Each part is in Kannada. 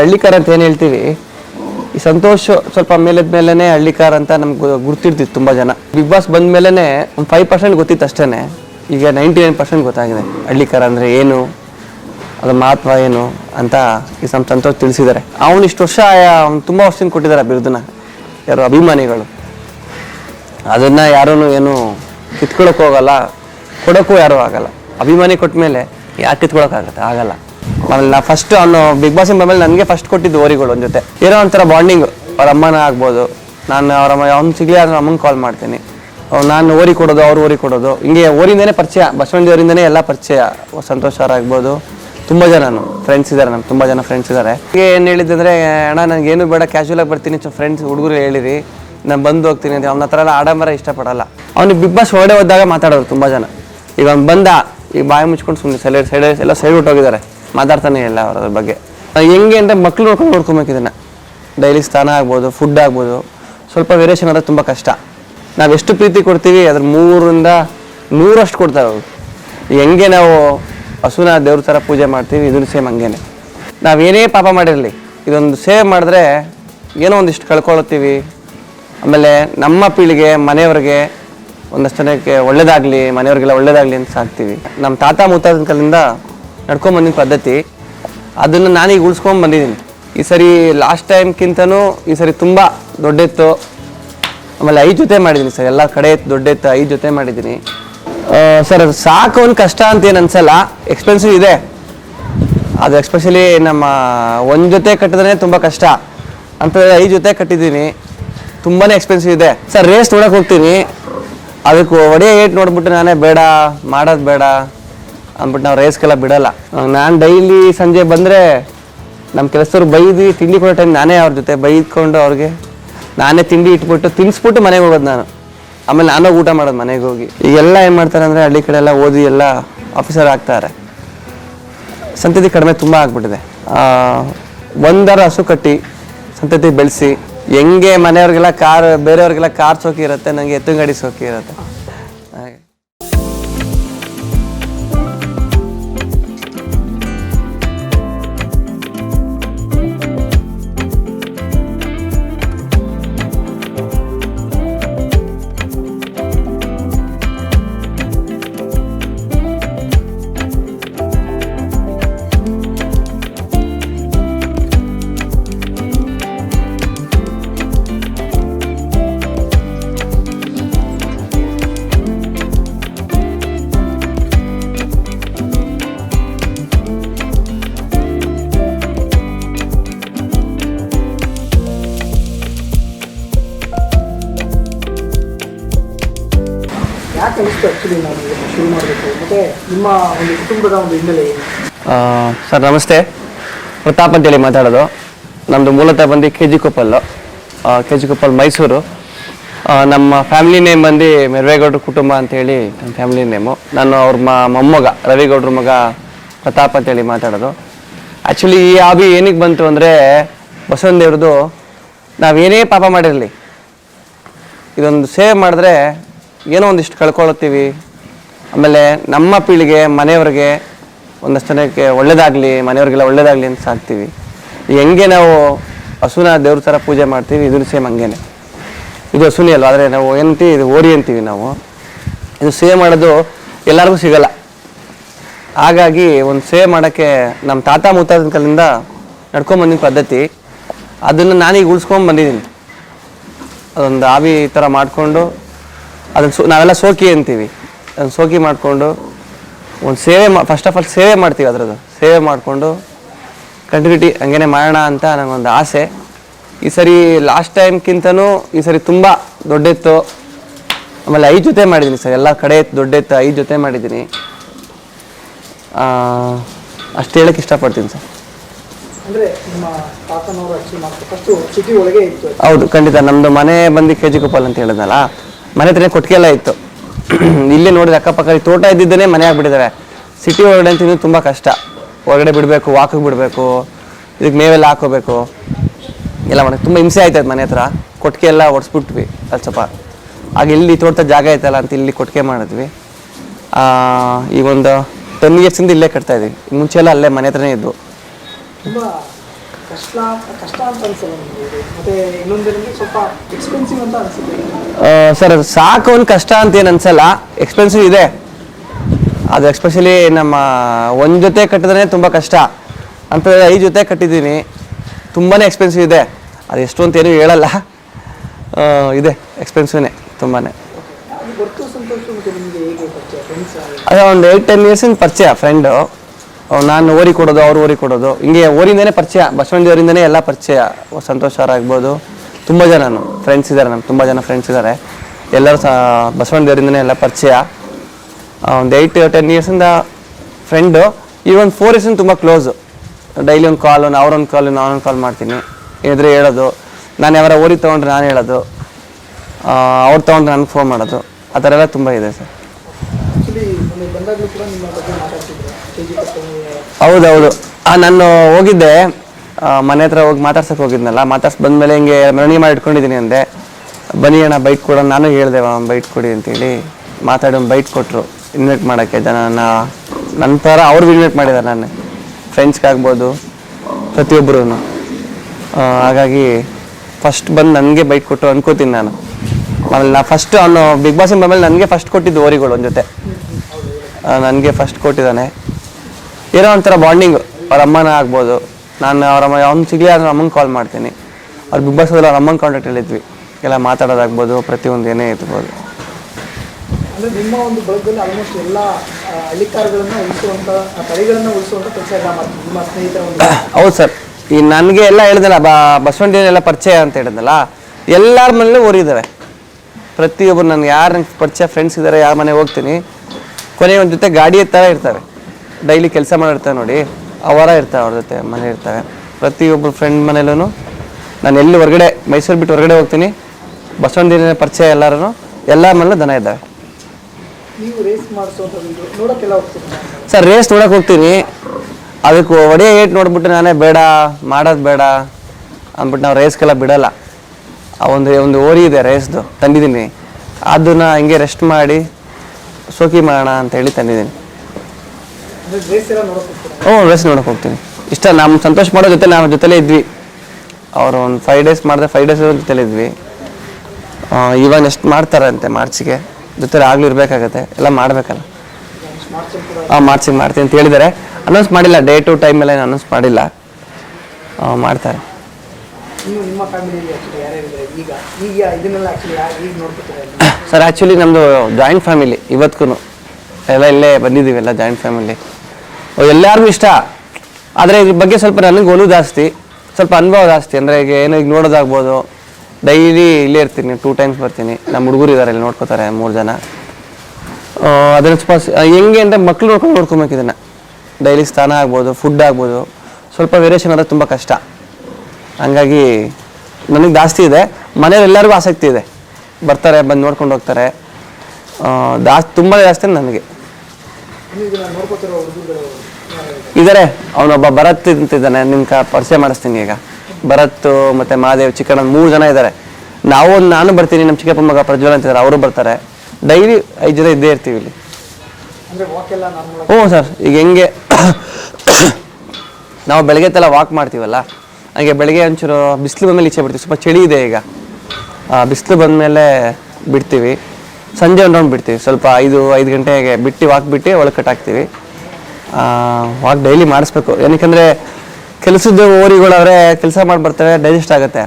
ಹಳ್ಳಿಕಾರ ಅಂತ ಏನು ಹೇಳ್ತೀವಿ? ಈ ಸಂತೋಷ್ ಸ್ವಲ್ಪ ಮೇಲೆದ ಮೇಲೆನೆ ಹಳ್ಳಿಕಾರ ಅಂತ ನಮ್ಗೆ ಗುರ್ತಿರ್ತಿತ್ತು ತುಂಬ ಜನ. ಬಿಗ್ ಬಾಸ್ ಬಂದ ಮೇಲೆನೆ ಒಂದು ಫೈವ್ ಪರ್ಸೆಂಟ್ ಗೊತ್ತಿತ್ತು ಅಷ್ಟೇ ಈಗ ನೈಂಟಿ ನೈನ್ ಪರ್ಸೆಂಟ್ ಗೊತ್ತಾಗಿದೆ. ಹಳ್ಳಿಕಾರ ಅಂದರೆ ಏನು? ಅದರ ಮಹತ್ವ ಏನು? ಅಂತ ಈ ಸಂ, ಸಂತೋಷ್ ತಿಳಿಸಿದ್ದಾರೆ. ಅವನು ಇಷ್ಟು ವರ್ಷ ಅವ್ನು ತುಂಬ ವರ್ಷದಿಂದ ಕೊಟ್ಟಿದ್ದಾರೆ ಬಿರುದನ್ನ. ಯಾರು ಅಭಿಮಾನಿಗಳು. ಅದನ್ನ ಯಾರೂ ಏನು ಕಿತ್ಕೊಳಕ್ ಹೋಗಲ್ಲ. ಕೊಡೋಕ್ಕೂ ಯಾರೂ ಆಗಲ್ಲ. ಅಭಿಮಾನಿ ಕೊಟ್ಟ ಮೇಲೆ ಯಾಕೆ ಕಿತ್ಕೊಳಕ್ಕಾಗತ್ತೆ ಆಗಲ್ಲ. ನಾ ಫಸ್ಟ್ ಅವನು ಬಿಗ್ ಬಾಸ್ ಬಂದ್ಮೇಲೆ ನನಗೆ ಫಸ್ಟ್ ಕೊಟ್ಟಿದ್ದು ಓರಿಗಳು ಒಂದು ಜೊತೆ. ಏನೋ ಒಂಥರ ಬಾಂಡಿಂಗ್ ಅವ್ರ ಅಮ್ಮನ ಆಗ್ಬೋದು. ನಾನು ಅವ್ರ ಅಮ್ಮ, ಅವ್ನು ಸಿಗಲಿ ಅಂದ್ರೆ ಅಮ್ಮಂಗೆ ಕಾಲ್ ಮಾಡ್ತೀನಿ. ನಾನು ಓರಿ ಕೊಡೋದು, ಅವ್ರು ಓರಿ ಕೊಡೋದು. ಹಿಂಗೆ ಓರಿಂದನೇ ಪರಿಚಯ, ಬಸವಣ್ಣ ಅವರಿಂದನೇ ಎಲ್ಲ ಪರಿಚಯ. ಸಂತೋಷ್ ಅವ್ರು ಆಗ್ಬೋದು. ತುಂಬ ಜನ ಫ್ರೆಂಡ್ಸ್ ಇದ್ದಾರೆ ನಮ್ಮ ತುಂಬ ಜನ ಫ್ರೆಂಡ್ಸ್ ಇದ್ದಾರೆ ಹೀಗೆ ಏನು ಹೇಳಿದ್ದಂದ್ರೆ, ಅಣ್ಣ, ನನಗೆ ಏನು ಬೇಡ ಕ್ಯಾಶುವಲಾಗಿ ಬರ್ತೀನಿ ಫ್ರೆಂಡ್ಸ್ ಹುಡುಗರು ಹೇಳಿರಿ. ನಾನು ಬಂದು ಹೋಗ್ತೀನಿ ಅಂತ. ಅವ್ನ ಹತ್ರ ಎಲ್ಲ ಆಡಂಬರ ಇಷ್ಟಪಡಲ್ಲ. ಅವ್ನಿಗೆ ಬಿಗ್ ಬಾಸ್ ಹೊಡೆ ಹೋದಾಗ ಮಾತಾಡೋರು ತುಂಬ ಜನ. ಈಗ ಅವ್ನು ಬಂದ ಈಗ ಬಾಯಿ ಮುಚ್ಕೊಂಡು ಸುಮ್ಮನೆ ಸೈಡ್ ಸೈಡ್ ಎಲ್ಲ ಸೈಡ್ ಹೋಗಿದ್ದಾರೆ. ಮಾತಾಡ್ತಾನೆ ಇಲ್ಲ ಅವ್ರ ಬಗ್ಗೆ. ಹೆಂಗೆ ಅಂದರೆ ಮಕ್ಳು ನೋಡ್ಕೊಂಡು ನೋಡ್ಕೊಬೇಕು ಇದನ್ನು. ಡೈಲಿ ಸ್ನಾನ ಆಗ್ಬೋದು ಫುಡ್ ಆಗ್ಬೋದು. ಸ್ವಲ್ಪ ವೇರಿಯೇಷನ್ ಆದರೆ ತುಂಬ ಕಷ್ಟ. ನಾವು ಎಷ್ಟು ಪ್ರೀತಿ ಕೊಡ್ತೀವಿ, ಅದ್ರ ಮೂರರಿಂದ ನೂರಷ್ಟು ಕೊಡ್ತಾರೆ ಅವರು. ಹೆಂಗೆ ನಾವು ಹಸುನ ದೇವ್ರ ಥರ ಪೂಜೆ ಮಾಡ್ತೀವಿ, ಇದನ್ನು ಸೇಮ್ ಹಂಗೇನೆ. ನಾವೇನೇ ಪಾಪ ಮಾಡಿರಲಿ, ಇದೊಂದು ಸೇವ್ ಮಾಡಿದ್ರೆ ಏನೋ ಒಂದಿಷ್ಟು ಕಳ್ಕೊಳ್ತೀವಿ. ಆಮೇಲೆ ನಮ್ಮ ಪೀಳಿಗೆ, ಮನೆಯವ್ರಿಗೆ ಒಂದಷ್ಟು ಜನಕ್ಕೆ ಒಳ್ಳೇದಾಗಲಿ, ಮನೆಯವ್ರಿಗೆಲ್ಲ ಒಳ್ಳೇದಾಗಲಿ ಅಂತ ಸಾಕ್ತೀವಿ. ನಮ್ಮ ತಾತ, ಮುತ್ತಾತನ ಕಾಲದಿಂದ ನಡ್ಕೊಂಡ್ ಬಂದಿದ್ದ ಪದ್ಧತಿ. ಅದನ್ನು ನಾನೀಗ ಉಳಿಸ್ಕೊಂಡ್ ಬಂದಿದ್ದೀನಿ ಈ ಸರಿ ಲಾಸ್ಟ್ ಟೈಮ್ಗಿಂತನೂ ಈ ಸರಿ ತುಂಬ ದೊಡ್ಡೆತ್ತು. ಆಮೇಲೆ ಐದು ಜೊತೆ ಮಾಡಿದ್ದೀನಿ ಸರ್, ಎಲ್ಲ ಕಡೆ ದೊಡ್ಡ ಎತ್ತು ಐದು ಜೊತೆ ಮಾಡಿದ್ದೀನಿ ಸರ್ ಸಾಕು ಒಂದು ಕಷ್ಟ ಅಂತ ಏನು ಅನ್ಸಲ್ಲ ಎಕ್ಸ್ಪೆನ್ಸಿವ್ ಇದೆ. ಅದು ಎಸ್ಪೆಷಲಿ ನಮ್ಮ ಒಂದು ಜೊತೆ ಕಟ್ಟಿದ್ರೆ ತುಂಬ ಕಷ್ಟ. ಅಂತ ಐದು ಜೊತೆ ಕಟ್ಟಿದ್ದೀನಿ ತುಂಬಾ ಎಕ್ಸ್ಪೆನ್ಸಿವ್ ಇದೆ. ಸರ್ ರೇಸ್ ನೋಡೋಕೆ ಹೋಗ್ತೀನಿ. ಅದಕ್ಕೆ ಒಡೆಯ ಏಟ್ ನೋಡ್ಬಿಟ್ಟು ನಾನೇ ಬೇಡ, ಮಾಡೋದು ಬೇಡ. ಅಂದ್ಬಿಟ್ಟು ನಾವು ರೇಸ್ಗೆಲ್ಲ ಬಿಡಲ್ಲ. ನಾನು ಡೈಲಿ ಸಂಜೆ ಬಂದರೆ ನಮ್ಮ ಕೆಲಸದವ್ರು ಬೈದು ತಿಂಡಿ ಕೊಡೋ ಟೈಮ್ ನಾನೇ ಅವ್ರ ಜೊತೆ ಬೈದ್ಕೊಂಡು ಅವ್ರಿಗೆ ನಾನೇ ತಿಂಡಿ ಇಟ್ಬಿಟ್ಟು ತಿನ್ಸ್ಬಿಟ್ಟು ಮನೆಗೆ ಹೋಗೋದು ನಾನು. ಆಮೇಲೆ ನಾನೋಗಿ ಊಟ ಮಾಡೋದು ಮನೆಗೆ ಹೋಗಿ. ಈಗೆಲ್ಲ ಏನು ಮಾಡ್ತಾರೆ ಅಂದರೆ ಹಳ್ಳಿ ಕಡೆ ಎಲ್ಲ ಓದಿ ಎಲ್ಲ ಆಫೀಸರ್ ಆಗ್ತಾರೆ. ಸಂತತಿ ಕಡಿಮೆ ತುಂಬ ಆಗ್ಬಿಟ್ಟಿದೆ. ಒಂದರ ಹಸು ಕಟ್ಟಿ ಸಂತತಿ ಬೆಳೆಸಿ, ಹೆಂಗೆ ಮನೆಯವ್ರಿಗೆಲ್ಲ ಕಾರ್, ಬೇರೆಯವ್ರಿಗೆಲ್ಲ ಕಾರ್ ಸೋಕಿ ಇರುತ್ತೆ ನನಗೆ ಎತ್ತು ಗಾಡಿ ಸೋಕಿ ಇರುತ್ತೆ. ಏನು? ಸರ್, ನಮಸ್ತೆ. ಪ್ರತಾಪ್ ಅಂತೇಳಿ ಮಾತಾಡೋದು. ನಮ್ಮದು ಮೂಲತಃ ಬಂದು K G ಕೊಪ್ಪಲ್ಲು K G Koppal Mysuru ನಮ್ಮ ಫ್ಯಾಮಿಲಿ ನೇಮ್ ಬಂದು ಮೆರವೇಗೌಡ್ರ ಕುಟುಂಬ ಅಂತೇಳಿ ನಮ್ಮ ಫ್ಯಾಮಿಲಿ ನೇಮು. ನಾನು ಅವ್ರ ಮೊಮ್ಮಗ, ರವಿಗೌಡ್ರ ಮಗ ಪ್ರತಾಪ್ ಅಂತೇಳಿ ಮಾತಾಡೋದು. ಆ್ಯಕ್ಚುಲಿ ಈ ಹಾಬಿ ಏನಕ್ಕೆ ಬಂತು ಅಂದರೆ ನಾವು ನಾವೇನೇ ಪಾಪ ಮಾಡಿರಲಿ. ಇದೊಂದು ಸೇವೆ ಮಾಡಿದ್ರೆ ಏನೋ ಒಂದಿಷ್ಟು ಕಳ್ಕೊಳ್ತೀವಿ ಆಮೇಲೆ ನಮ್ಮ ಪೀಳಿಗೆ, ಮನೆಯವ್ರಿಗೆ ಒಂದಷ್ಟು ಜನಕ್ಕೆ ಒಳ್ಳೇದಾಗಲಿ, ಮನೆಯವ್ರಿಗೆಲ್ಲ ಒಳ್ಳೇದಾಗಲಿ ಅಂತ ಸಾಕ್ತೀವಿ. ಹೆಂಗೆ ನಾವು ಹಸುನ ದೇವ್ರ ಥರ ಪೂಜೆ ಮಾಡ್ತೀವಿ ಇದನ್ನು ಸೇಮ್ ಹಂಗೇನೆ. ಇದು ಹಸುನಿ ಅಲ್ವಾ, ಆದರೆ ನಾವು ಏನಂತೀವಿ ಇದು ಓರಿ ಅಂತೀವಿ ನಾವು. ಇದು ಸೇವ್ ಮಾಡೋದು ಎಲ್ಲರಿಗೂ ಸಿಗಲ್ಲ. ಹಾಗಾಗಿ ಒಂದು ಸೇವ್ ಮಾಡೋಕ್ಕೆ ನಮ್ಮ ತಾತ ಮುತ್ತಾತನ ಕಾಲದಿಂದ ನಡ್ಕೊಂಬಂದಿನ ಪದ್ಧತಿ, ಅದನ್ನು ನಾನೀಗ ಉಳಿಸ್ಕೊಂಡು ಬಂದಿದ್ದೀನಿ. ಅದೊಂದು ಆವಿ ಥರ ಮಾಡಿಕೊಂಡು ಅದನ್ನು ಸೊ ನಾವೆಲ್ಲ ಸೋಕಿ ಅಂತೀವಿ. ಅದನ್ನು ಸೋಕಿ ಮಾಡಿಕೊಂಡು ಒಂದು ಸೇವೆ ಮಾ ಫಸ್ಟ್ ಆಫ್ ಆಲ್ ಸೇವೆ ಮಾಡ್ತೀವಿ ಅದರದ್ದು. ಸೇವೆ ಮಾಡಿಕೊಂಡು ಕಂಟಿನ್ಯೂಟಿ ಹಂಗೇನೆ ಮಾಡೋಣ ಅಂತ ನನಗೊಂದು ಆಸೆ. ಈ ಸರಿ ಲಾಸ್ಟ್ ಟೈಮ್ಗಿಂತನೂ ಈ ಸರಿ ತುಂಬ ದೊಡ್ಡೆತ್ತು. ಆಮೇಲೆ ಐದು ಜೊತೆ ಮಾಡಿದ್ದೀನಿ ಸರ್. ಎಲ್ಲ ಕಡೆ ದೊಡ್ಡೆತ್ತು ಐದು ಜೊತೆ ಮಾಡಿದ್ದೀನಿ ಅಷ್ಟು ಹೇಳಕ್ಕೆ ಇಷ್ಟಪಡ್ತೀನಿ ಸರ್. ಹೌದು ಖಂಡಿತ. ನಮ್ಮದು ಮನೆ ಬಂದು ಕೆ ಜಿ ಕೊಪ್ಪಲ್ ಅಂತ ಹೇಳಿದ್ನಲ್ಲ. ಮನೆ ಹತ್ರನೇ ಕೊಟ್ಟಿಗೆ ಎಲ್ಲ ಇತ್ತು. ಇಲ್ಲಿ ನೋಡಿದ್ರೆ ಅಕ್ಕಪಕ್ಕ ಈ ತೋಟ ಇದ್ದಿದ್ದೇನೆ ಮನೆ ಆಗಿಬಿಟ್ಟಿದ್ದಾರೆ. ಸಿಟಿ ಒಳಗಡೆ ಅಂತ ಇನ್ನೂ ತುಂಬ ಕಷ್ಟ. ಹೊರಗಡೆ ಬಿಡಬೇಕು ವಾಕಿಗೆ ಬಿಡಬೇಕು, ಇದಕ್ಕೆ ಮೇವೆಲ್ಲ ಹಾಕೋಬೇಕು ಎಲ್ಲ ಮನೆ ತುಂಬ ಹಿಂಸೆ ಆಯ್ತದ ಮನೆ ಹತ್ರ. ಕೊಟ್ಟಿಗೆ ಎಲ್ಲ ಒಡಿಸ್ಬಿಟ್ವಿ ಅಲ್ಲಿ ಸ್ವಲ್ಪ. ಆಗ ಇಲ್ಲಿ ತೋಟದ ಜಾಗ ಐತಲ್ಲ ಅಂತ ಇಲ್ಲಿ ಕೊಟ್ಟಿಗೆ ಮಾಡಿದ್ವಿ. ಈಗ ಒಂದು ಟೆನ್ ಇಯರ್ಸಿಂದ ಇಲ್ಲೇ ಕಟ್ತಾ ಇದ್ವಿ. ಮುಂಚೆ ಎಲ್ಲ ಅಲ್ಲೇ ಮನೆ ಹತ್ರನೇ ಇದ್ವು. ಕಷ್ಟ ಕಷ್ಟ ಅಂತ ಅನ್ಸಲ್ಲ ನಿಮಗೆ. ಮತ್ತೆ ಇನ್ನೊಂದೇನಂದ್ರೆ ಸ್ವಲ್ಪ ಎಕ್ಸ್ಪೆನ್ಸಿವ್ ಅಂತ ಅನ್ಸುತ್ತೆ. ಸರ್ ಸಾಕು ಒಂದು ಕಷ್ಟ ಅಂತ ಏನು ಅನ್ಸಲ್ಲ. ಎಕ್ಸ್ಪೆನ್ಸಿವ್ ಇದೆ. ಅದು ಎಕ್ಸ್ಪೆಷಲಿ ನಮ್ಮ ಒಂದು ಜೊತೆ ಕಟ್ಟಿದ್ರೆ ತುಂಬ ಕಷ್ಟ. ಅಂತ ಐದು ಜೊತೆ ಕಟ್ಟಿದ್ದೀನಿ. ತುಂಬಾ ಎಕ್ಸ್ಪೆನ್ಸಿವ್ ಇದೆ. ಅದು ಎಷ್ಟು ಅಂತ ಏನೂ ಹೇಳಲ್ಲ. ಇದೆ ಎಕ್ಸ್ಪೆನ್ಸಿವ್ನೇ ತುಂಬಾ ಅದೇ ಒಂದು ಏಯ್ಟ್ ಟೆನ್ ಇಯರ್ಸಿಂದ ಪರಿಚಯ ಫ್ರೆಂಡು ನಾನು ಓರಿ ಕೊಡೋದು, ಅವ್ರು ಓರಿ ಕೊಡೋದು. ಹಿಂಗೆ ಓರಿಂದನೇ ಪರಿಚಯ ಬಸವಣ್ಣದೇವರಿಂದನೇ ಎಲ್ಲ ಪರಿಚಯ. ಸಂತೋಷ್ ಅವ್ರು ಆಗ್ಬೋದು. ತುಂಬ ಜನ ಫ್ರೆಂಡ್ಸ್ ಇದ್ದಾರೆ ನಮ್ಮ ತುಂಬ ಜನ ಫ್ರೆಂಡ್ಸ್ ಇದ್ದಾರೆ. ಎಲ್ಲರೂ ಸಹ ಬಸವಣ್ಣದೇವರಿಂದನೇ ಎಲ್ಲ ಪರಿಚಯ. ಒಂದು ಏಯ್ಟ್ ಟೆನ್ ಇಯರ್ಸಿಂದ ಫ್ರೆಂಡು ಈಗ ಒಂದು ಫೋರ್ ಇಯರ್ಸಿಂದ ತುಂಬ ಕ್ಲೋಸು ಡೈಲಿ ಒಂದು ಕಾಲು ಅವ್ರೊಂದು ಕಾಲು ನಾನೊಂದು ಕಾಲ್ ಮಾಡ್ತೀನಿ. ಏನಿದ್ರೆ ಹೇಳೋದು. ನಾನು ಯಾವಾರ ಓರಿ ತೊಗೊಂಡ್ರೆ ನಾನು ಹೇಳೋದು. ಅವ್ರು ತೊಗೊಂಡ್ರೆ ನನಗೆ ಫೋನ್ ಮಾಡೋದು. ಆ ಥರ ಎಲ್ಲ ತುಂಬ ಇದೆ ಸರ್. ಬಂದಾಗಲೂ ಕೂಡ ಹೌದೌದು. ನಾನು ಹೋಗಿದ್ದೆ. ಮನೆ ಹತ್ರ ಹೋಗಿ ಮಾತಾಡ್ಸಕ್ಕೆ ಹೋಗಿದ್ನಲ್ಲ, ಮಾತಾಡ್ಸಿ ಬಂದಮೇಲೆ ಹಿಂಗೆ ಮೆರವಣಿಗೆ ಮಾಡಿ ಇಟ್ಕೊಂಡಿದ್ದೀನಿ ಅಂದೆ. ಬನ್ನಿ ಅಣ್ಣ ಬೈಟ್ ಕೊಡೋ ನಾನು ಹೇಳಿದೆ ಬೈಟ್ ಕೊಡಿ ಅಂತೇಳಿ. ಮಾತಾಡಿ ಬೈಟ್ ಕೊಟ್ಟರು ಇನ್ವೈಟ್ ಮಾಡೋಕ್ಕೆ ಜನ ನನ್ನ ಥರ ಅವ್ರಿಗೆ ಇನ್ವೈಟ್ ಮಾಡಿದ್ದಾರೆ ನಾನು ಫ್ರೆಂಡ್ಸ್ಗಾಗ್ಬೋದು ಪ್ರತಿಯೊಬ್ಬರೂ ಹಾಗಾಗಿ ಫಸ್ಟ್ ಬಂದು ನನಗೆ ಬೈಟ್ ಕೊಟ್ಟರು ಅನ್ಕೋತೀನಿ ನಾನು. ಆಮೇಲೆ ನಾ ಫಸ್ಟ್ ಅವನು ಬಿಗ್ ಬಾಸಿಂದ ಬಂದಮೇಲೆ ನನಗೆ ಫಸ್ಟ್ ಕೊಟ್ಟಿದ್ದು ಓರಿಗಳು ಒಂದು ಜೊತೆ. ನನಗೆ ಫಸ್ಟ್ ಕೊಟ್ಟಿದ್ದಾನೆ ಏನೋ ಒಂಥರ ಬಾಂಡಿಂಗು ಅವ್ರ ಅಮ್ಮನ ಆಗ್ಬೋದು. ನಾನು ಅವರಮ್ಮ ಅವ್ನು ಸಿಗಲಿ ಅಂದ್ರೆ ಅಮ್ಮಂಗೆ ಕಾಲ್ ಮಾಡ್ತೀನಿ. ಅವ್ರು ಬಿಗ್ ಬಾಸ್ ಅವ್ರ ಅಮ್ಮಂಗೆ ಹೇಳಿದ್ವಿ ಎಲ್ಲ ಮಾತಾಡೋದಾಗ್ಬೋದು ಪ್ರತಿಯೊಂದು ಏನೇ ಇರ್ಬೋದು. ನಿಮ್ಮ ಒಂದು ಬಳಗದಲ್ಲಿ ಆಲ್ಮೋಸ್ಟ್ ಎಲ್ಲ ಆ, ಹಳ್ಳಿಕಾರುಗಳನ್ನ ಉಳಿಸುವಂತ ಆ ತಳಿಗಳನ್ನ ಉಳಿಸುವಂತ ಕೆಲಸ ಎಲ್ಲ ಮಾಡ್ತೀವಿ ನಿಮ್ಮ ಸ್ನೇಹಿತರ ಒಂದು ಹೌದು ಸರ್. ಈ ನನಗೆ ಎಲ್ಲ ಹೇಳಿದಲ್ಲ ಬಾ ಎಲ್ಲ ಪರಿಚಯ ಅಂತ ಹೇಳಿದ್ನಲ್ಲ ಎಲ್ಲರ ಮನೇಲೂ ಓರಿದ್ದಾರೆ ಪ್ರತಿಯೊಬ್ಬರು ನನಗೆ ಯಾರು ನಂಗೆ ಪರಿಚಯ ಫ್ರೆಂಡ್ಸ್ ಇದ್ದಾರೆ ಯಾರ ಮನೆಗೆ ಹೋಗ್ತೀನಿ ಕೊನೆಗೆ ಒಂದು ಜೊತೆ ಗಾಡಿ ಥರ ಇರ್ತವೆ ಡೈಲಿ ಕೆಲಸ ಮಾಡಿರ್ತಾರೆ ನೋಡಿ ಅವರ ಇರ್ತಾವೆ ಅವ್ರ ಜೊತೆ ಮನೆ ಇರ್ತವೆ ಪ್ರತಿಯೊಬ್ಬರು ಫ್ರೆಂಡ್ ಮನೇಲೂ ನಾನು ಎಲ್ಲಿ ಹೊರಗಡೆ ಮೈಸೂರು ಬಿಟ್ಟು ಹೊರಗಡೆ ಹೋಗ್ತೀನಿ. ಬಸವಣ್ಣ ಪರಿಚಯ ಎಲ್ಲರೂ ಎಲ್ಲ ಮನೇಲೂ ದನ ಇದ್ದಾವೆ ಸರ್ ರೇಸ್ ನೋಡಕ್ಕೆ ಹೋಗ್ತೀನಿ. ಅದಕ್ಕೆ ಒಡೆಯ ಏಟ್ ನೋಡ್ಬಿಟ್ಟು ನಾನೇ ಬೇಡ ಮಾಡೋದು ಬೇಡ ಅಂದ್ಬಿಟ್ಟು ನಾವು ರೇಸ್ಗೆಲ್ಲ ಬಿಡೋಲ್ಲ. ಆ ಒಂದು ಒಂದು ಓರಿ ಇದೆ ರೇಸ್ದು ತಂದಿದ್ದೀನಿ. ಅದನ್ನ ಹಿಂಗೆ ರೆಸ್ಟ್ ಮಾಡಿ ಸೋಕಿ ಮಾಡೋಣ ಅಂತ ಹೇಳಿ ತಂದಿದ್ದೀನಿ. ಹ್ಞೂ ರೇಸ್ ನೋಡಕ್ಕೆ ಹೋಗ್ತೀನಿ. ಇಷ್ಟ ನಮ್ಮ ಸಂತೋಷ ಮಾಡೋ ಜೊತೆ, ನಾವು ಜೊತೆಲೇ ಇದ್ವಿ. ಅವರು ಒಂದು ಫೈವ್ ಡೇಸ್ ಮಾಡಿದ್ರೆ ಫೈವ್ ಡೇಸ್ ಜೊತೆಲೇ ಇದ್ವಿ. ಇವಾಗ ನೆಕ್ಸ್ಟ್ ಮಾಡ್ತಾರಂತೆ, ಮಾರ್ಚಿಗೆ. ಜೊತೆಲಿ ಆಗ್ಲೂ ಇರಬೇಕಾಗತ್ತೆ, ಎಲ್ಲ ಮಾಡಬೇಕಲ್ಲ. ಹಾಂ ಮಾರ್ಚಿಗೆ ಮಾಡ್ತೀನಿ ಅಂತ ಹೇಳಿದ್ದಾರೆ. ಅನೌನ್ಸ್ ಮಾಡಿಲ್ಲ ಡೇ ಟು ಟೈಮ್ ಎಲ್ಲ ಅನೌನ್ಸ್ ಮಾಡಿಲ್ಲ. ಮಾಡ್ತಾರೆ. ಸರ್ ಆ್ಯಕ್ಚುಲಿ ನಮ್ಮದು ಜಾಯಿಂಟ್ ಫ್ಯಾಮಿಲಿ ಇವತ್ತಿಗೂ ಎಲ್ಲ ಇಲ್ಲೇ ಬಂದಿದ್ದೀವಿ, ಎಲ್ಲ ಜಾಯಿಂಟ್ ಫ್ಯಾಮಿಲಿ ಎಲ್ಲರಿಗೂ ಇಷ್ಟ. ಆದರೆ ಇದ್ರ ಬಗ್ಗೆ ಸ್ವಲ್ಪ ನನಗೆ ಒಲವು ಜಾಸ್ತಿ, ಸ್ವಲ್ಪ ಅನುಭವ ಜಾಸ್ತಿ. ಅಂದರೆ ಈಗ ಏನೋ ಈಗ ನೋಡೋದಾಗ್ಬೋದು ಡೈಲಿ ಇಲ್ಲೇ ಇರ್ತೀನಿ ಟೂ ಟೈಮ್ಸ್ ಬರ್ತೀನಿ. ನಮ್ಮ ಹುಡುಗರು ಇದ್ದಾರೆ ಇಲ್ಲಿ ನೋಡ್ಕೋತಾರೆ ಮೂರು ಜನ. ಅದನ್ನ ಸ್ವಲ್ಪ ಹೆಂಗೆ ಅಂದರೆ ಮಕ್ಳು ನೋಡ್ಕೊಂಡು ನೋಡ್ಕೊಬೇಕು ಡೈಲಿ ಸ್ಥಾನ ಆಗ್ಬೋದು ಫುಡ್ ಆಗ್ಬೋದು. ಸ್ವಲ್ಪ ವೇರಿಯೇಷನ್ ಆದರೆ ತುಂಬ ಕಷ್ಟ. ಹಂಗಾಗಿ ನನಗೆ ಜಾಸ್ತಿ ಇದೆ. ಮನೇಲಿ ಎಲ್ಲರಿಗೂ ಆಸಕ್ತಿ ಇದೆ. ಬರ್ತಾರೆ ಬಂದು ನೋಡ್ಕೊಂಡು ಹೋಗ್ತಾರೆ. ಜಾಸ್ತಿ ತುಂಬ ಜಾಸ್ತಿ ನನಗೆ. ಇದ್ದಾರೆ ಅವನೊಬ್ಬ ಭರತ್ ಅಂತಿದ್ದಾನೆ ನಿಮ್ಮ ಪರಿಚಯ ಮಾಡಿಸ್ತೀನಿ ಈಗ. ಭರತ್ ಮತ್ತು ಮಹಾದೇವ್ ಚಿಕ್ಕಣ್ಣ ಮೂರು ಜನ ಇದ್ದಾರೆ ನಾವು ನಾನು ಬರ್ತೀನಿ ನಮ್ಮ ಚಿಕ್ಕಪ್ಪ ಮಗ ಪ್ರಜ್ವಲ್ ಅಂತಿದ್ದಾರೆ ಅವರು ಬರ್ತಾರೆ. ಡೈಲಿ ಐದು ಜನ ಇದ್ದೇ ಇರ್ತೀವಿ ಇಲ್ಲಿ. ಹ್ಞೂ ಸರ್ ಈಗ ಹೆಂಗೆ ನಾವು ಬೆಳಗ್ಗೆ ತಲ ವಾಕ್ ಮಾಡ್ತೀವಲ್ಲ ಹಾಗೆ ಬೆಳಗ್ಗೆ ಒಂಚೂರು ಬಿಸಿಲು ಬಂದಮೇಲೆ ಈಚೆ ಬಿಡ್ತೀವಿ. ಸ್ವಲ್ಪ ಚಳಿ ಇದೆ ಈಗ. ಬಿಸಿಲು ಬಂದಮೇಲೆ ಬಿಡ್ತೀವಿ. ಸಂಜೆ ಒಂದು ರೌಂಡ್ ಬಿಡ್ತೀವಿ. ಸ್ವಲ್ಪ ಐದು ಐದು ಗಂಟೆಗೆ ಬಿಟ್ಟು ವಾಕ್ ಬಿಟ್ಟು ಒಳಗೆ ಕಟ್ಟಾಕ್ತೀವಿ ವಾಕ್ ಡೈಲಿ ಮಾಡಿಸ್ಬೇಕು. ಏನಕ್ಕೆಂದರೆ ಕೆಲಸದ ಓರಿಗಳವ್ರೆ ಕೆಲಸ ಮಾಡಿ ಬರ್ತವೆ ಡೈಜೆಸ್ಟ್ ಆಗುತ್ತೆ.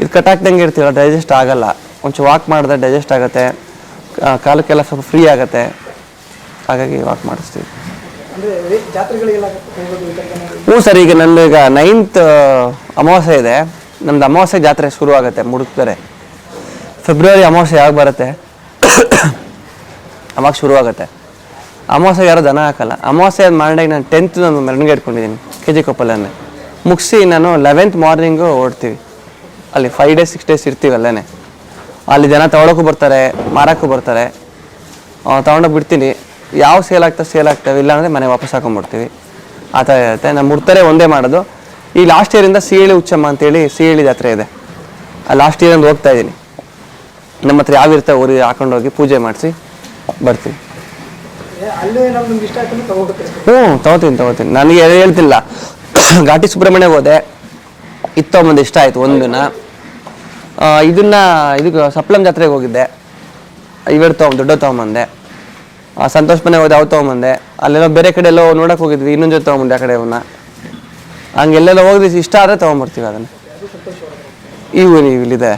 ಇದು ಕಟ್ಟಾಕ್ದಂಗೆ ಇರ್ತೀವಲ್ಲ ಡೈಜೆಸ್ಟ್ ಆಗಲ್ಲ. ಒಂಚೂರು ವಾಕ್ ಮಾಡಿದ್ರೆ ಡೈಜೆಸ್ಟ್ ಆಗುತ್ತೆ. ಕಾಲಕ್ಕೆಲ್ಲ ಸ್ವಲ್ಪ ಫ್ರೀ ಆಗುತ್ತೆ. ಹಾಗಾಗಿ ವಾಕ್ ಮಾಡಿಸ್ತೀವಿ. ಹ್ಞೂ ಸರ್, ಈಗ ನಂದು ಈಗ ನೈನ್ತ್ ಅಮಾವಾಸ್ಯೆ ಇದೆ. ನಮ್ದು ಅಮಾವಾಸ್ಯೆ ಜಾತ್ರೆ ಶುರು ಆಗುತ್ತೆ ಮುಡುಕ್ತಾರೆ ಫೆಬ್ರವರಿ ಅಮಾವಾಸ್ಯೆ ಯಾವಾಗ ಬರುತ್ತೆ? ಅವಾಗ ಶುರು ಆಗುತ್ತೆ ಅಮಾವಾಸ್ಯೆಗೆ ಯಾರು ದನ ಹಾಕಲ್ಲ. ಅಮಾವಾಸ್ಯೆ ಮಾರ್ನಿಂಗ್ ನಾನು ಟೆಂತ್ ನಾನು ಮೆರವಣಿಗೆ ಇಟ್ಕೊಂಡಿದ್ದೀನಿ ಕೆ ಜಿ ಕೊಪ್ಪಲನ್ನೇ ಮುಗಿಸಿ ನಾನು ಲೆವೆಂತ್ ಮಾರ್ನಿಂಗು ಓಡ್ತೀವಿ. ಅಲ್ಲಿ ಫೈವ್ ಡೇಸ್ ಸಿಕ್ಸ್ ಡೇಸ್ ಇರ್ತೀವಿ ಅಲ್ಲೇ ಅಲ್ಲಿ ಜನ ತಗೊಳಕ್ಕೂ ಬರ್ತಾರೆ, ಮಾರಕ್ಕೂ ಬರ್ತಾರೆ. ತೊಗೊಂಡೋಗಿ ಬಿಡ್ತೀನಿ. ಯಾವ ಸೇಲ್ ಆಗ್ತಾ ಸೇಲ್ ಆಗ್ತವೆ ಇಲ್ಲಾಂದರೆ ಮನೆ ವಾಪಸ್ ಹಾಕೊಂಡ್ಬಿಡ್ತೀವಿ. ಆ ಥರ ಇರುತ್ತೆ. ನಮ್ಮ ಮುಡ್ತಾರೆ ಒಂದೇ ಮಾಡೋದು. ಈ ಲಾಸ್ಟ್ ಇಯರಿಂದ ಸಿಹಳಿ ಉಚ್ಚಮ್ಮ ಅಂತೇಳಿ ಸಿಹಳಿ ಜಾತ್ರೆ ಇದೆ. ಆ ಲಾಸ್ಟ್ ಇಯರಿಂದ ಹೋಗ್ತಾ ಇದ್ದೀನಿ. ನಮ್ಮ ಹತ್ರ ಯಾವ ಇರ್ತಾವೆ ಊರಿಗೆ ಹಾಕೊಂಡೋಗಿ ಪೂಜೆ ಮಾಡಿಸಿ ಬರ್ತೀವಿ. ತಗೊಂಡ್ಬಿಡ್ತೀರಿ ಹ್ಞೂ ತಗೋತೀನಿ ತಗೋತೀನಿ. ನನಗೆ ಹೇಳ್ತಿಲ್ಲ. ಘಾಟಿ ಸುಬ್ರಹ್ಮಣ್ಯಗೆ ಹೋದೆ. ತೊಗೊಂಬಂದು ಇಷ್ಟ ಆಯಿತು ಒಂದು ದಿನ ಇದನ್ನ ಇದಕ್ಕೆ ಸಪ್ಲಂ ಜಾತ್ರೆಗೆ ಹೋಗಿದ್ದೆ. ಇವೆರಡು ತೊಗೊಂಡು ದೊಡ್ಡ ತೊಗೊಂಬಂದೆ. ಆ, ಸಂತೋಷ್ ಮನೆ ಹೋದೆ ಅವು ತೊಗೊಂಬಂದೆ? ಅಲ್ಲೆಲ್ಲೋ ಬೇರೆ ಕಡೆ ಎಲ್ಲೋ ನೋಡಕ್ಕೆ ಹೋಗಿದ್ವಿ ಇನ್ನೊಂದು ಜೊತೆ ತೊಗೊಂಬಂದೆ ಆ ಕಡೆ ಅವನ್ನ ಹಂಗೆಲ್ಲೆಲ್ಲ ಹೋಗಿದ್ವಿ ಇಷ್ಟ ಆದರೆ ತೊಗೊಂಬರ್ತೀವಿ ಅದನ್ನು. ಇವು ನೀವು ಇಲ್ಲಿದೆ.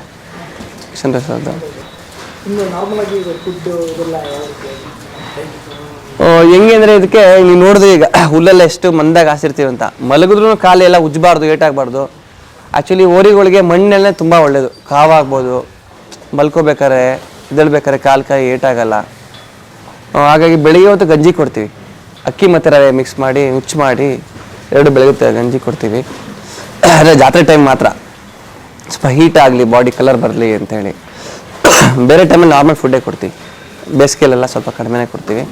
ಸಂತೋಷ್ ಅವ್ರದ್ದು ಹೆಂಗೆ ಅಂದರೆ ಇದಕ್ಕೆ ನೀವು ನೋಡಿದ್ರೆ ಈಗ ಹುಲ್ಲೆಲ್ಲ ಎಷ್ಟು ಮಂದಾಗ ಹಾಸಿರ್ತೀವಿ ಅಂತ. ಮಲಗಿದ್ರೂ ಕಾಲು ಎಲ್ಲ ಉಜ್ಜಬಾರ್ದು ಏಟಾಗಬಾರ್ದು ಆ್ಯಕ್ಚುಲಿ ಓರಿಗಳಿಗೆ ಮಣ್ಣೆಲ್ಲ ತುಂಬ ಒಳ್ಳೆಯದು ಕಾವಾಗ್ಬೋದು ಮಲ್ಕೋಬೇಕಾರೆ ಇದಳ್ಬೇಕಾರೆ ಕಾಲು ಕೈ ಏಟಾಗಲ್ಲ ಹಾಗಾಗಿ ಬೆಳಿಗ್ಗೆ ಹೊತ್ತು ಗಂಜಿ ಕೊಡ್ತೀವಿ. ಅಕ್ಕಿ ಮತ್ತು ರವೆ ಮಿಕ್ಸ್ ಮಾಡಿ ಹುಚ್ಚು ಮಾಡಿ ಎರಡು ಬೆಳಗುತ್ತೆ ಗಂಜಿ ಕೊಡ್ತೀವಿ. ಅದೇ ಜಾತ್ರೆ ಟೈಮ್ ಮಾತ್ರ. ಸ್ವಲ್ಪ ಹೀಟ್ ಆಗಲಿ ಬಾಡಿ ಕಲರ್ ಬರಲಿ ಅಂತೇಳಿ. ಬೇರೆ ಟೈಮಲ್ಲಿ ನಾರ್ಮಲ್ ಫುಡ್ಡೇ ಕೊಡ್ತೀವಿ. ಬೇಸಿಗೆಲೆಲ್ಲ ಸ್ವಲ್ಪ ಕಡಿಮೆನೇ ಕೊಡ್ತೀವಿ.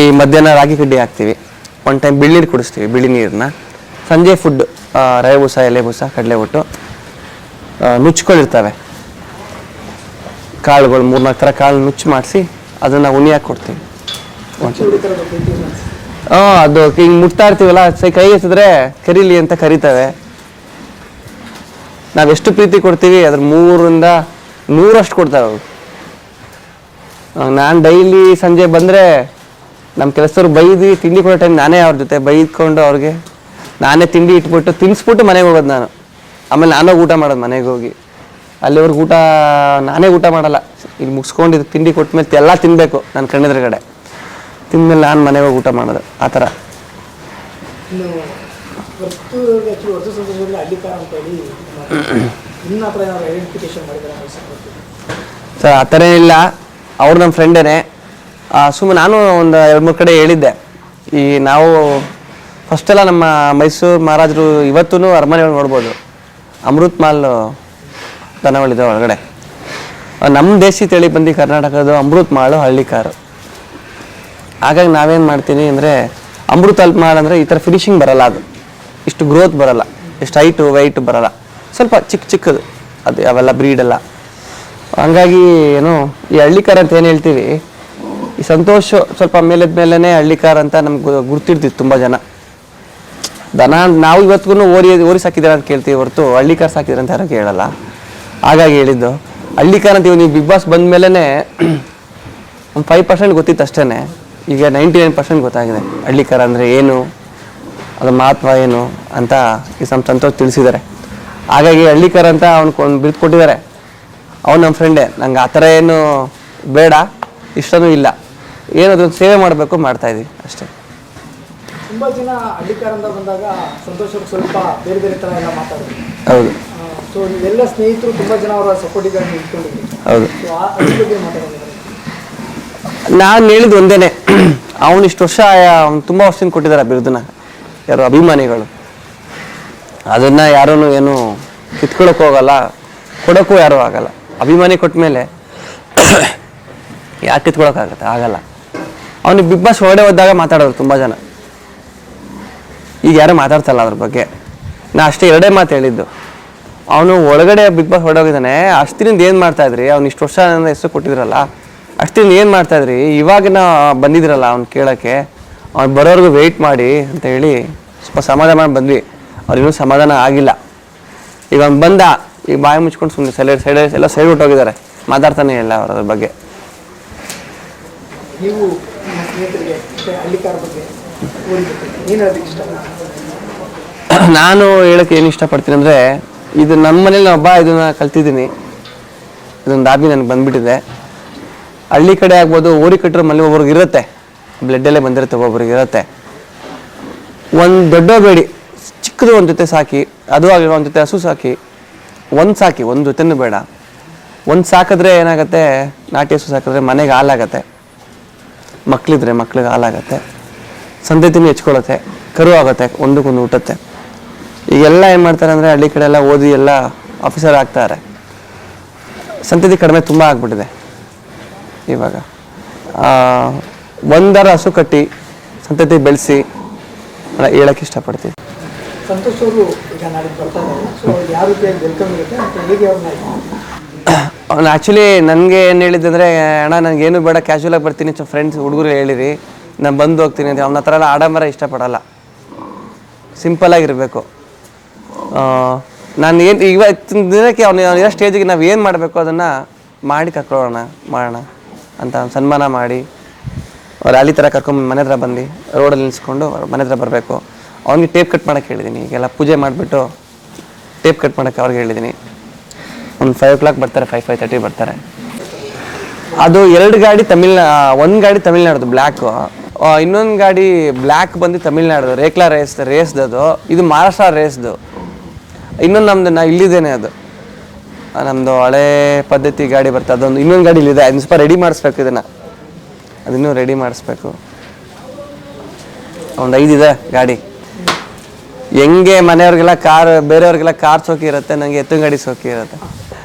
ಈ ಮಧ್ಯಾಹ್ನ ರಾಗಿ ಕಡ್ಡಿ ಹಾಕ್ತೀವಿ. ಒನ್ ಟೈಮ್ ಬಿಳಿನೀರು ಕುಡಿಸ್ತೀವಿ, ಬಿಳಿ ನೀರನ್ನ ಸಂಜೆ ಫುಡ್ ರವೆ ಬೂಸ, ಎಲೆ ಬೂಸ, ಕಡಲೆ ಒಟ್ಟು ನುಚ್ಗಳಿರ್ತವೆ ಕಾಳುಗಳು ಮೂರ್ನಾಲ್ಕು ಥರ ಕಾಳು ನುಚ್ಚು ಮಾಡಿಸಿ ಅದನ್ನು ಹಾಕಿ ಕೊಡ್ತೀವಿ. ಹಾಂ ಅದು ಹಿಂಗೆ ಮುಟ್ತಾ ಇರ್ತೀವಲ್ಲ ಸೈ ಕೈ ಎತ್ತಿದ್ರೆ ಕರೀಲಿ ಅಂತ ಕರಿತವೆ. ನಾವೆಷ್ಟು ಪ್ರೀತಿ ಕೊಡ್ತೀವಿ ಅದ್ರ ಮೂರಿಂದ ನೂರಷ್ಟು ಕೊಡ್ತಾರೆ ಅವರು. ನಾನು ಡೈಲಿ ಸಂಜೆ ಬಂದರೆ ನಮ್ಮ ಕೆಲಸದವ್ರು ಬೈದು ತಿಂಡಿ ಕೊಡೋ ಟೈಮ್ ನಾನೇ ಅವ್ರ ಜೊತೆ ಬೈದ್ಕೊಂಡು ಅವ್ರಿಗೆ. ನಾನೇ ತಿಂಡಿ ಇಟ್ಬಿಟ್ಟು ತಿನ್ಸ್ಬಿಟ್ಟು ಮನೆಗೆ ಹೋಗೋದು ನಾನು. ಆಮೇಲೆ ನಾನೇ ಊಟ ಮಾಡೋದು ಮನೆಗೆ ಹೋಗಿ. ಅಲ್ಲಿವರೆಗೆ ಊಟ ನಾನೇ ಊಟ ಮಾಡಲ್ಲ. ಇಲ್ಲಿ ಮುಗಿಸ್ಕೊಂಡು ತಿಂಡಿ ಕೊಟ್ಮೇಲೆ ಎಲ್ಲ ತಿನ್ನಬೇಕು ನನ್ನ ಕಡೆ. ತಿಂದಮೇಲೆ ನಾನು ಮನೆಗೆ ಹೋಗಿ ಊಟ ಮಾಡೋದು ಆ ಥರ. ಸರ್ ಆ ಥರ ಇಲ್ಲ. ಅವ್ರು ನಮ್ಮ ಫ್ರೆಂಡೇನೆ. ಸುಮ್ಮನೆ ನಾನು ಒಂದು ಎರಡು ಮೂರು ಕಡೆ ಹೇಳಿದ್ದೆ. ಈ ನಾವು ಫಸ್ಟೆಲ್ಲ ನಮ್ಮ ಮೈಸೂರು ಮಹಾರಾಜರು ಇವತ್ತೂ ಅರಮನೆ ನೋಡ್ಬೋದು. ಅಮೃತ್ ಮಾಲ್ ದನಗಳಿದೆ ಒಳಗಡೆ. ನಮ್ಮ ದೇಶಿ ತಳಿ ಬಂದು ಕರ್ನಾಟಕದ ಅಮೃತ್ ಮಾಳು ಹಳ್ಳಿ ಕಾರು. ಹಾಗಾಗಿ ನಾವೇನು ಮಾಡ್ತೀನಿ ಅಂದರೆ ಅಮೃತ ಅಲ್ಪ ಮಾಲ್ ಅಂದರೆ ಈ ಥರ ಫಿನಿಶಿಂಗ್ ಬರಲ್ಲ ಅದು. ಇಷ್ಟು ಗ್ರೋತ್ ಬರಲ್ಲ. ಇಷ್ಟು ಹೈಟು ವೈಟ್ ಬರಲ್ಲ. ಸ್ವಲ್ಪ ಚಿಕ್ಕ ಚಿಕ್ಕದು. ಅದು ಅವೆಲ್ಲ ಬ್ರೀಡೆಲ್ಲ ಹಂಗಾಗಿ ಏನು, ಈ ಹಳ್ಳಿಕಾರ ಅಂತ ಏನು ಹೇಳ್ತೀವಿ, ಈ ಸಂತೋಷ ಸ್ವಲ್ಪ ಮೇಲೆದ ಮೇಲೇ ಹಳ್ಳಿಕಾರ ಅಂತ ನಮ್ಗೆ ಗುರ್ತಿರ್ತಿತ್ತು ತುಂಬ ಜನ. ದನ ನಾವು ಇವತ್ತಿಗೂ ಓರಿ ಓರಿ ಸಾಕಿದ್ದೀರ ಅಂತ ಕೇಳ್ತೀವಿ ಹೊರತು ಹಳ್ಳಿಕಾರ ಸಾಕಿದ್ರೆ ಅಂತ ಯಾರು ಕೇಳಲ್ಲ. ಹಾಗಾಗಿ ಹೇಳಿದ್ದು ಹಳ್ಳಿಕಾರ ಅಂತ ನೀವು ಬಿಗ್ ಬಾಸ್ ಬಂದ ಮೇಲೇ ಒಂದು ಫೈವ್ ಪರ್ಸೆಂಟ್ ಗೊತ್ತಿತ್ತು ಅಷ್ಟೇ ಈಗ ನೈಂಟಿ ನೈನ್ ಪರ್ಸೆಂಟ್ ಗೊತ್ತಾಗಿದೆ ಹಳ್ಳಿಕಾರ ಅಂದರೆ ಏನು? ಅದರ ಮಹತ್ವ ಏನು ಅಂತ ಈ ನಮ್ಮ ಸಂತೋಷ್ ತಿಳಿಸಿದ್ದಾರೆ. ಹಾಗಾಗಿ ಹಳ್ಳಿಕಾರ ಅಂತ ಅವ್ನು ಒಂದು ಬಿರುದು ಕೊಟ್ಟಿದ್ದಾರೆ. ಅವ್ನು ನಮ್ಮ ಫ್ರೆಂಡೇ ನಂಗೆ ಆ ಥರ ಏನು ಬೇಡ. ಇಷ್ಟನೂ ಇಲ್ಲ. ಏನದೊಂದು ಸೇವೆ ಮಾಡಬೇಕು ಮಾಡ್ತಾಯಿದ್ದೀವಿ ಅಷ್ಟೇ. ತುಂಬ ಜನ ಅಂತ ಬಂದಾಗ ಸಂತೋಷ್ ಸ್ವಲ್ಪ ಬೇರೆ ಬೇರೆ ಥರ ಎಲ್ಲ ಮಾತಾಡೋದು ಹೌದು. ಸೊ ಎಲ್ಲ ಸ್ನೇಹಿತರು ತುಂಬ ಜನ ಅವರ ಸಪೋರ್ಟಿಗಾಗಿ ನಿಂತ್ಕೊಂಡಿದ್ರು. ಹೌದು. ಸೊ ಆ ಅದ್ರ ಬಗ್ಗೆ ಮಾತಾಡೋದು ನಾನು ಹೇಳಿದ್ದು ಒಂದೇನೆ. ಅವನು ಇಷ್ಟು ವರ್ಷ ಅವ್ನು ತುಂಬ ವರ್ಷದಿಂದ ಕೊಟ್ಟಿದ್ದಾರೆ ಬಿರುದನ್ನ. ಯಾರು ಅಭಿಮಾನಿಗಳು. ಅದನ್ನು ಯಾರೂ ಏನು ಕಿತ್ಕೊಳ್ಳೋಕ್ಕೂ ಹೋಗಲ್ಲ ಕೊಡೋಕ್ಕೂ ಯಾರೂ ಆಗಲ್ಲ. ಅಭಿಮಾನಿ ಕೊಟ್ಟ ಮೇಲೆ ಯಾಕೆ ಕಿತ್ಕೊಳ್ಳೋಕ್ಕಾಗತ್ತೆ ಆಗಲ್ಲ. ಅವನಿಗೆ ಬಿಗ್ ಬಾಸ್ ಹೊರಡೆ ಹೋದಾಗ ಮಾತಾಡೋರು ತುಂಬ ಜನ. ಈಗ ಯಾರೂ ಮಾತಾಡ್ತಲ್ಲ ಅದ್ರ ಬಗ್ಗೆ. ನಾ ಅಷ್ಟೇ ಎರಡೇ ಮಾತು ಹೇಳಿದ್ದು. ಅವನು ಒಳಗಡೆ ಬಿಗ್ ಬಾಸ್ ಹೊರಡೋಗಿದ್ದಾನೆ ಅಷ್ಟಿನಿಂದ ಏನು ಮಾಡ್ತಾ ಇದ್ರಿ? ಅವ್ನು ಇಷ್ಟು ವರ್ಷ ನನ್ನ ಹೆಸರು ಕೊಟ್ಟಿದ್ರಲ್ಲ. ಅಷ್ಟಿಂದ ಏನು ಮಾಡ್ತಾ ಇದ್ರಿ? ಇವಾಗಿನ ಬಂದಿದ್ರಲ್ಲ ಅವ್ನು ಕೇಳೋಕ್ಕೆ. ಅವ್ನು ಬರೋರ್ಗು ವೆಯ್ಟ್ ಮಾಡಿ ಅಂತ ಹೇಳಿ ಸ್ವಲ್ಪ ಸಮಾಧಾನ ಮಾಡಿ ಬಂದ್ವಿ. ಅವ್ರಿನ್ನೂ ಸಮಾಧಾನ ಆಗಿಲ್ಲ. ಈಗ ಅವ್ನು ಬಂದ ಈಗ ಬಾಯಿ ಮುಚ್ಕೊಂಡು ಸುಮ್ಮನೆ ಸೈಡ್ ಸೈಡ್ ಎಲ್ಲ ಸೈಡ್ ಹೊಟ್ಟೋಗಿದ್ದಾರೆ ಮಾತಾಡ್ತಾನೆ ಇಲ್ಲ ಅವ್ರ ಬಗ್ಗೆ. ನಾನು ಹೇಳಕ್ಕೆ ಏನು ಇಷ್ಟಪಡ್ತೀನಿ ಅಂದರೆ ಇದು ನಮ್ಮ ಮನೇಲಿ ಒಬ್ಬ ಇದನ್ನ ಕಲ್ತಿದ್ದೀನಿ. ಇದೊಂದು ಹಾಬಿ ನನಗೆ ಬಂದ್ಬಿಟ್ಟಿದೆ. ಹಳ್ಳಿ ಕಡೆ ಆಗ್ಬೋದು ಓರಿ ಕಟ್ಟರು ಮನೆ ಒಬ್ರಿಗೆ ಇರುತ್ತೆ. ಬ್ಲಡ್ಡಲ್ಲೇ ಬಂದಿರುತ್ತೆ ಒಬ್ಬೊಬ್ರಿಗೆ ಇರುತ್ತೆ. ಒಂದು ದೊಡ್ಡ ಬೇಡಿ, ಚಿಕ್ಕದು ಒಂದು ಜೊತೆ ಸಾಕಿ, ಅದು ಆಗಿರೋ ಒಂದು ಜೊತೆ ಹಸು ಸಾಕಿ, ಒಂದು ಸಾಕಿ, ಒಂದು ಜೊತೆನೂ ಬೇಡ. ಒಂದು ಸಾಕಿದ್ರೆ ಏನಾಗುತ್ತೆ, ನಾಟಿ ಹಸು ಸಾಕಿದ್ರೆ ಮನೆಗೆ ಹಾಲಾಗತ್ತೆ ಮಕ್ಕಳಿದ್ರೆ ಮಕ್ಳಿಗೆ ಹಾಲಾಗತ್ತೆ ಸಂತತಿನೂ ಹೆಚ್ಕೊಳತ್ತೆ, ಕರು ಆಗುತ್ತೆ, ಒಂದಕ್ಕೊಂದು ಊಟತ್ತೆ. ಈಗೆಲ್ಲ ಏನು ಮಾಡ್ತಾರೆ ಅಂದರೆ ಹಳ್ಳಿ ಕಡೆ ಎಲ್ಲ ಓದಿ ಎಲ್ಲ ಆಫೀಸರ್ ಆಗ್ತಾರೆ. ಸಂತತಿ ಕಡಿಮೆ ತುಂಬ ಆಗ್ಬಿಟ್ಟಿದೆ ಇವಾಗ. ಒಂದರ ಹಸು ಕಟ್ಟಿ ಸಂತತಿ ಬೆಳೆಸಿ ಹೇಳಕ್ಕೆ ಇಷ್ಟಪಡ್ತೀನಿ. ಸಂತೋಷ್ ಅವರು ಈಗ ನಾಳೆ ಬರ್ತಾ ಇದ್ದಾರೆ. ಸೊ ಅವ್ರಿಗೆ ಯಾವ ರೀತಿಯಾಗಿ ವೆಲ್ಕಮ್ ಇರುತ್ತೆ ಮತ್ತು ಹೇಗೆ ಅವ್ರನ್ನ ಅವ್ನು ಆ್ಯಕ್ಚುಲಿ ನನಗೆ ಏನು ಹೇಳಿದ್ದಂದರೆ ಅಣ್ಣ ನನಗೇನು ಬೇಡ ಕ್ಯಾಶುವಲಾಗಿ ಬರ್ತೀನಿ. ಸೊ ಫ್ರೆಂಡ್ಸ್ ಹುಡುಗರು ಹೇಳಿರಿ. ನಾನು ಬಂದು ಹೋಗ್ತೀನಿ ಅಂತ. ಅವನ ಹತ್ರ ಎಲ್ಲ ಆಡಂಬರ ಇಷ್ಟಪಡಲ್ಲ. ಸಿಂಪಲಾಗಿರಬೇಕು ನಾನು ಏನು ಇವತ್ತಿನ ದಿನಕ್ಕೆ ಅವ್ನು ಇರೋ ಸ್ಟೇಜಿಗೆ ನಾವು ಏನು ಮಾಡಬೇಕು ಅದನ್ನು ಮಾಡಿ ಕರ್ಕೊಳ್ಳೋಣ, ಮಾಡೋಣ ಅಂತ ಸನ್ಮಾನ ಮಾಡಿ. ಅಲ್ಲಿ ಥರ ಕರ್ಕೊಂಡು ಮನೆ ಹತ್ರ ಬಂದು ರೋಡಲ್ಲಿ ನಿಲ್ಸ್ಕೊಂಡು ಅವ್ರ ಮನೆ ಹತ್ರ ಬರಬೇಕು. ಅವನಿಗೆ ಟೇಪ್ ಕಟ್ ಮಾಡೋಕ್ಕೆ ಹೇಳಿದ್ದೀನಿ ಈಗೆಲ್ಲ ಪೂಜೆ ಮಾಡಿಬಿಟ್ಟು ಟೇಪ್ ಕಟ್ ಮಾಡೋಕ್ಕೆ ಅವ್ರಿಗೆ ಹೇಳಿದ್ದೀನಿ ಒಂದು ಫೈವ್ ಓ ಕ್ಲಾಕ್ ಬರ್ತಾರೆ ಫೈವ್ ಫೈವ್ ತರ್ಟಿ ಬರ್ತಾರೆ. ಅದು ಎರಡು ಗಾಡಿ ತಮಿಳ್ನಾ ಒಂದು ಗಾಡಿ ತಮಿಳ್ನಾಡ್ದು ಬ್ಲ್ಯಾಕು ಇನ್ನೊಂದು ಗಾಡಿ ಬ್ಲ್ಯಾಕ್ ಬಂದು ತಮಿಳ್ನಾಡ್ದು, ರೇಕ್ಲಾ ರೇಸ್ ರೇಸ್ದದು ಇದು ಮಹಾರಾಷ್ಟ್ರ ರೇಸ್ದು ಇನ್ನೊಂದು ನಮ್ದು, ನಾ ಇಲ್ಲಿದ್ದೇನೆ ಅದು. ನಮ್ಮದು ಹಳೆ ಪದ್ಧತಿ ಗಾಡಿ ಬರ್ತದೆ, ಅದೊಂದು ಇನ್ನೊಂದು ಗಾಡಿ ಇಲ್ಲಿದೆ. ಅದನ್ನ ಸ್ವಲ್ಪ ರೆಡಿ ಮಾಡಿಸ್ಬೇಕು ಇದನ್ನು. ಅದನ್ನೂ ರೆಡಿ ಮಾಡಿಸ್ಬೇಕು. ಒಂದು ಐದಿದೆ ಗಾಡಿ. ಹೆಂಗೆ ಮನೆಯವ್ರಿಗೆಲ್ಲ ಕಾರ್, ಬೇರೆಯವ್ರಿಗೆಲ್ಲ ಕಾರ್ ಸೋಕಿ ಇರುತ್ತೆ ನನಗೆ ಎತ್ತಿನ ಗಾಡಿ ಸೋಕಿ ಇರುತ್ತೆ.